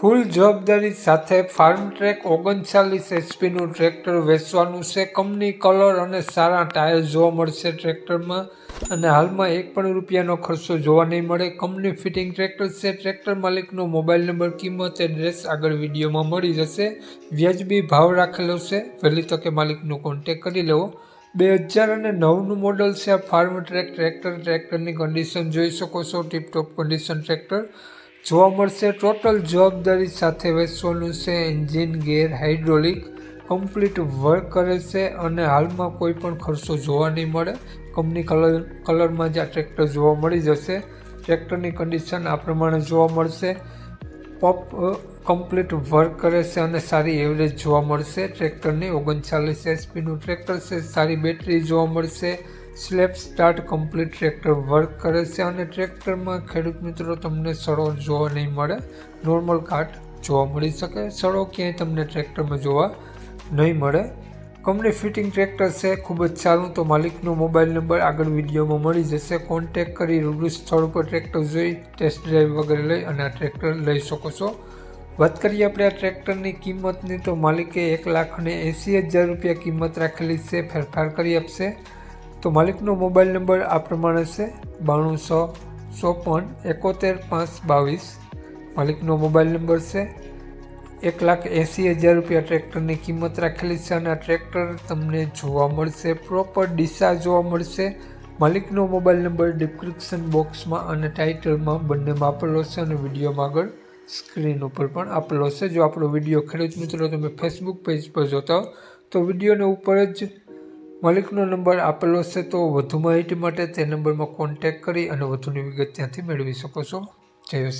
ફૂલ જવાબદારી સાથે farm track ઓગણચાલીસ એચપીનું ટ્રેક્ટર વેચવાનું છે. કંપની કલર અને સારા ટાયર જોવા મળશે ટ્રેક્ટરમાં અને હાલમાં એક પણ રૂપિયાનો ખર્ચો જોવા નહીં મળે. કંપની ફિટિંગ ટ્રેક્ટર છે. ટ્રેક્ટર માલિકનો મોબાઈલ નંબર, કિંમત એડ્રેસ આગળ વિડીયોમાં મળી જશે. વ્યાજબી ભાવ રાખેલો છે. વહેલી તકે માલિકનો કોન્ટેક કરી લેવો. બે હજાર અને નવનું મોડલ છે આ ફાર્મ ટ્રેક. ટ્રેક્ટર, ટ્રેક્ટરની કન્ડિશન જોઈ શકો છો. Tiptop condition tractor. જોવા મળશે ટોટલ જવાબદારી સાથે વેચવાનું છે engine, gear hydraulic, complete work કરે છે અને હાલમાં કોઈ પણ ખર્ચો જોવા નહીં મળે. કંપની કલર, કલરમાં જ આ ટ્રેક્ટર જોવા મળી જશે. ટ્રેક્ટરની કન્ડિશન આ પ્રમાણે જોવા મળશે. પપ કમ્પ્લીટ વર્ક કરે છે અને સારી એવરેજ જોવા મળશે. ટ્રેક્ટરની ઓગણચાલીસ એચપીનું ટ્રેક્ટર છે, સારી બેટરી જોવા મળશે. Self start complete tractor work કરે છે અને ટ્રેક્ટરમાં ખેડૂત મિત્રો તમને સડો જોવા નહીં મળે. નોર્મલ કાટ જોવા મળી શકે, સડો ક્યાંય તમને ટ્રેક્ટરમાં જોવા નહીં મળે. કંપની ફિટિંગ ટ્રેક્ટર છે, ખૂબ જ સારું તો માલિકનો મોબાઈલ નંબર આગળ વિડીયોમાં મળી જશે. કોન્ટેક કરી રૂબરૂ સ્થળ પર ટ્રેક્ટર જોઈ, ટેસ્ટ ડ્રાઈવ વગેરે લઈ અને આ ટ્રેક્ટર લઈ શકો છો. વાત કરીએ આપણે આ ટ્રેક્ટરની કિંમતની, તો માલિકે એક લાખ અને એંસી હજાર રૂપિયા કિંમત રાખેલી છે, ફેરફાર કરી આપશે. તો માલિકનો મોબાઈલ નંબર આ પ્રમાણે છે બાણું સો ચોપન, એકોતેર, પાંચ, બાવીસ. માલિકનો મોબાઈલ નંબર છે, એક લાખ એંસી હજાર રૂપિયા. ટ્રેક્ટરની કિંમત રાખેલી છે અને આ ટ્રેક્ટર તમને જોવા મળશે પ્રોપર ડીસા જોવા મળશે. માલિકનો મોબાઈલ નંબર ડિસ્ક્રિપ્શન બોક્સમાં અને ટાઇટલમાં બંનેમાં આપેલો છે અને વિડીયોમાં આગળ સ્ક્રીન ઉપર પણ આપેલો છે. જો આપણો વીડિયો ખેડૂત મિત્રો તમે ફેસબુક પેજ પર જોતા હો, તો વિડીયોને ઉપર જ માલિકનો નંબર આપેલો છે તો વધુ માહિતી માટે તે નંબરમાં કોન્ટેક કરી અને વધુની વિગત ત્યાંથી મેળવી શકો છો. જય